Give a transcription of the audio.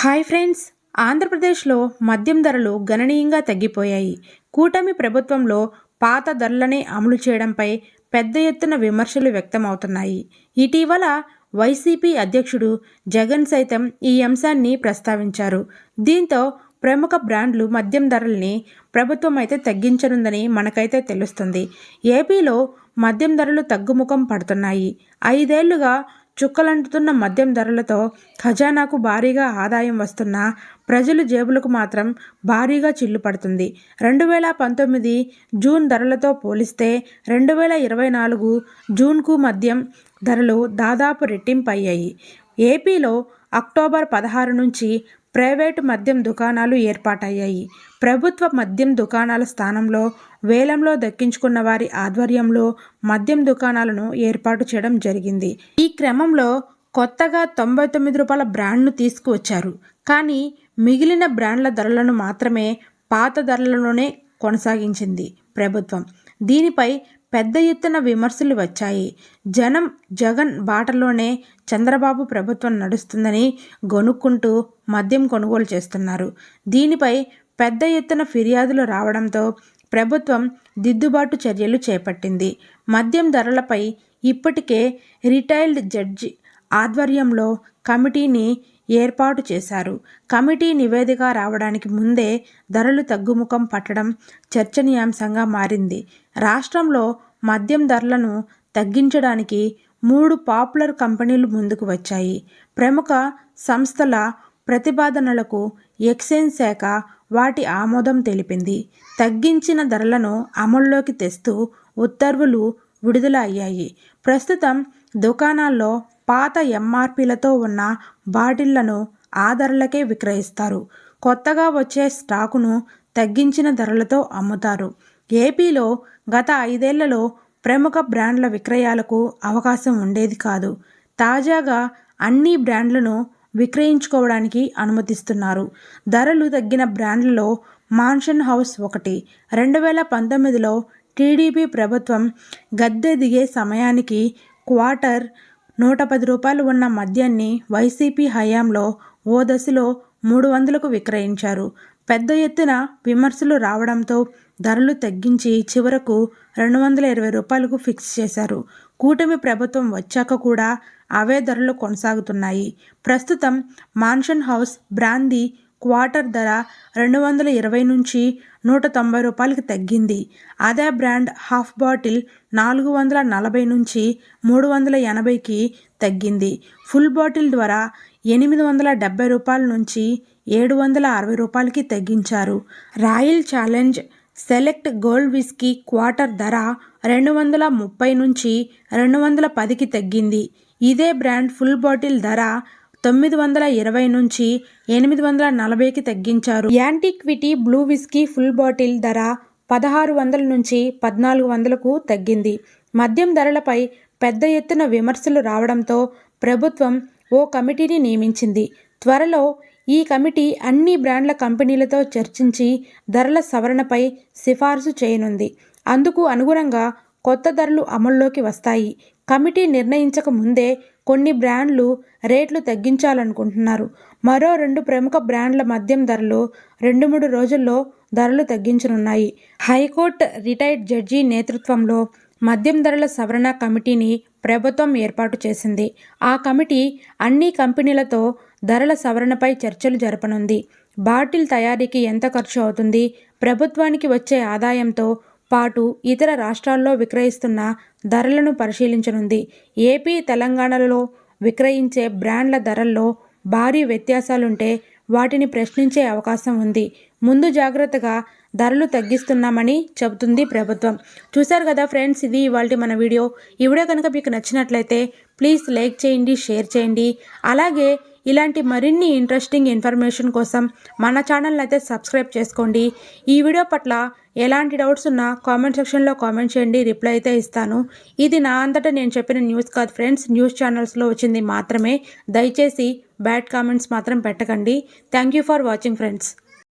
Hi friends. ఆంధ్రప్రదేశ్లో మద్యం ధరలు గణనీయంగా తగ్గిపోయాయి. కూటమి ప్రభుత్వంలో పాత ధరలనే అమలు చేయడంపై పెద్ద ఎత్తున విమర్శలు వ్యక్తమవుతున్నాయి. ఇటీవల వైసీపీ అధ్యక్షుడు జగన్ సైతం ఈ అంశాన్ని ప్రస్తావించారు. దీంతో ప్రముఖ బ్రాండ్లు మద్యం ధరల్ని ప్రభుత్వం అయితే తగ్గించనుందని మనకైతే తెలుస్తుంది. ఏపీలో మద్యం ధరలు తగ్గుముఖం పడుతున్నాయి. ఐదేళ్ళుగా చుక్కలంటుతున్న మద్యం ధరలతో ఖజానాకు భారీగా ఆదాయం వస్తున్నా ప్రజలు జేబులకు మాత్రం భారీగా చిల్లు పడుతుంది. రెండు వేల పంతొమ్మిది జూన్ ధరలతో పోలిస్తే రెండు వేల ఇరవై నాలుగు జూన్కు మద్యం ధరలు దాదాపు రెట్టింపు అయ్యాయి ఏపీలో అక్టోబర్ పదహారు నుంచి ప్రైవేటు మద్యం దుకాణాలు ఏర్పాటయ్యాయి. ప్రభుత్వ మద్యం దుకాణాల స్థానంలో వేలంలో దక్కించుకున్న వారి ఆధ్వర్యంలో మద్యం దుకాణాలను ఏర్పాటు చేయడం జరిగింది. ఈ క్రమంలో కొత్తగా తొంభై తొమ్మిది రూపాయల బ్రాండ్ను తీసుకువచ్చారు. కానీ మిగిలిన బ్రాండ్ల ధరలను మాత్రమే పాత ధరలలోనే కొనసాగించింది ప్రభుత్వం. దీనిపై పెద్ద ఎత్తున విమర్శలు వచ్చాయి. జనం జగన్ బాటలోనే చంద్రబాబు ప్రభుత్వం నడుస్తుందని గొనుక్కుంటూ మద్యం కొనుగోలు చేస్తున్నారు. దీనిపై పెద్ద ఎత్తున ఫిర్యాదులు రావడంతో ప్రభుత్వం దిద్దుబాటు చర్యలు చేపట్టింది. మద్యం ధరలపై ఇప్పటికే రిటైల్డ్ జడ్జి ఆధ్వర్యంలో కమిటీని ఏర్పాటు చేశారు. కమిటీ నివేదిక రావడానికి ముందే ధరలు తగ్గుముఖం పట్టడం చర్చనీయాంశంగా మారింది. రాష్ట్రంలో మద్యం ధరలను తగ్గించడానికి మూడు పాపులర్ కంపెనీలు ముందుకు వచ్చాయి. ప్రముఖ సంస్థల ప్రతిపాదనలకు ఎక్సైజ్ శాఖ వాటి ఆమోదం తెలిపింది. తగ్గించిన ధరలను అమల్లోకి తెస్తూ ఉత్తర్వులు విడుదల అయ్యాయి ప్రస్తుతం దుకాణాల్లో పాత ఎంఆర్పీలతో ఉన్న బాటిళ్ళను ఆ ధరలకే విక్రయిస్తారు. కొత్తగా వచ్చే స్టాకును తగ్గించిన ధరలతో అమ్ముతారు. ఏపీలో గత ఐదేళ్ళలో ప్రముఖ బ్రాండ్ల విక్రయాలకు అవకాశం ఉండేది కాదు. తాజాగా అన్ని బ్రాండ్లను విక్రయించుకోవడానికి అనుమతిస్తున్నారు. ధరలు తగ్గిన బ్రాండ్లలో మాన్షన్ హౌస్ ఒకటి రెండు వేల పంతొమ్మిదిలో టీడీపీ ప్రభుత్వం గద్దె దిగే సమయానికి క్వార్టర్ నూట పది రూపాయలు ఉన్న మద్యాన్ని వైసీపీ హయాంలో ఓ దశలో మూడు వందలకు విక్రయించారు. పెద్ద ఎత్తున విమర్శలు రావడంతో ధరలు తగ్గించి చివరకు రెండు వందల ఇరవై రూపాయలకు ఫిక్స్ చేశారు. కూటమి ప్రభుత్వం వచ్చాక కూడా అవే ధరలు కొనసాగుతున్నాయి. ప్రస్తుతం మాన్షన్ హౌస్ బ్రాందీ క్వార్టర్ ధర రెండు వందల ఇరవై నుంచి నూట తొంభై రూపాయలకి తగ్గింది. అదే బ్రాండ్ హాఫ్ బాటిల్ నాలుగు వందల నలభై నుంచి మూడు వందల ఎనభైకి తగ్గింది. ఫుల్ బాటిల్ ద్వారా ఎనిమిది వందల డెబ్బై రూపాయల నుంచి ఏడు వందల అరవై రూపాయలకి తగ్గించారు. Royal Challenge Select Gold whisky quarter ధర రెండు వందల ముప్పై నుంచి రెండు వందల పదికి తగ్గింది. ఇదే బ్రాండ్ ఫుల్ బాటిల్ ధర తొమ్మిది వందల ఇరవై నుంచి ఎనిమిది వందల నలభైకి తగ్గించారు. Antiquity Blue whisky full bottle ధర పదహారు వందల నుంచి పద్నాలుగు వందలకు తగ్గింది. మద్యం ధరలపై పెద్ద ఎత్తున విమర్శలు రావడంతో ప్రభుత్వం ఓ కమిటీని నియమించింది. త్వరలో ఈ కమిటీ అన్ని బ్రాండ్ల కంపెనీలతో చర్చించి ధరల సవరణపై సిఫార్సు చేయనుంది. అందుకు అనుగుణంగా కొత్త ధరలు అమల్లోకి వస్తాయి. కమిటీ నిర్ణయించక ముందే కొన్ని బ్రాండ్లు రేట్లు తగ్గించాలనుకుంటున్నారు. మరో రెండు ప్రముఖ బ్రాండ్ల మద్యం ధరలు రెండు మూడు రోజుల్లో ధరలు తగ్గించనున్నాయి. హైకోర్టు రిటైర్డ్ జడ్జి నేతృత్వంలో మద్యం ధరల సవరణ కమిటీని ప్రభుత్వం ఏర్పాటు చేసింది. ఆ కమిటీ అన్ని కంపెనీలతో ధరల సవరణపై చర్చలు జరపనుంది. బాటిల్ తయారీకి ఎంత ఖర్చు అవుతుంది? ప్రభుత్వానికి వచ్చే ఆదాయంతో పాటు ఇతర రాష్ట్రాల్లో విక్రయిస్తున్న ధరలను పరిశీలించనుంది. ఏపీ తెలంగాణలలో విక్రయించే బ్రాండ్ల ధరల్లో భారీ వ్యత్యాసాలుంటే వాటిని ప్రశ్నించే అవకాశం ఉంది. ముందు జాగ్రత్తగా ధరలు తగ్గిస్తున్నామని చెబుతుంది ప్రభుత్వం. చూశారు కదా ఫ్రెండ్స్ ఇది ఇవాళ మన వీడియో. ఈ వీడియో కనుక మీకు నచ్చినట్లయితే ప్లీజ్ లైక్ చేయండి షేర్ చేయండి. అలాగే ఇలాంటి మరిన్ని ఇంట్రెస్టింగ్ ఇన్ఫర్మేషన్ కోసం మన ఛానల్ అయితే సబ్స్క్రైబ్ చేసుకోండి. ఈ వీడియో పట్ల ఎలాంటి డౌట్స్ ఉన్నా కామెంట్ సెక్షన్లో కామెంట్ చేయండి. రిప్లై అయితే ఇస్తాను. ఇది నా అంతటా నేను చెప్పిన న్యూస్ కాదు ఫ్రెండ్స్ న్యూస్ ఛానల్స్లో వచ్చింది మాత్రమే. దయచేసి బ్యాడ్ కామెంట్స్ మాత్రం పెట్టకండి. Thank you for watching friends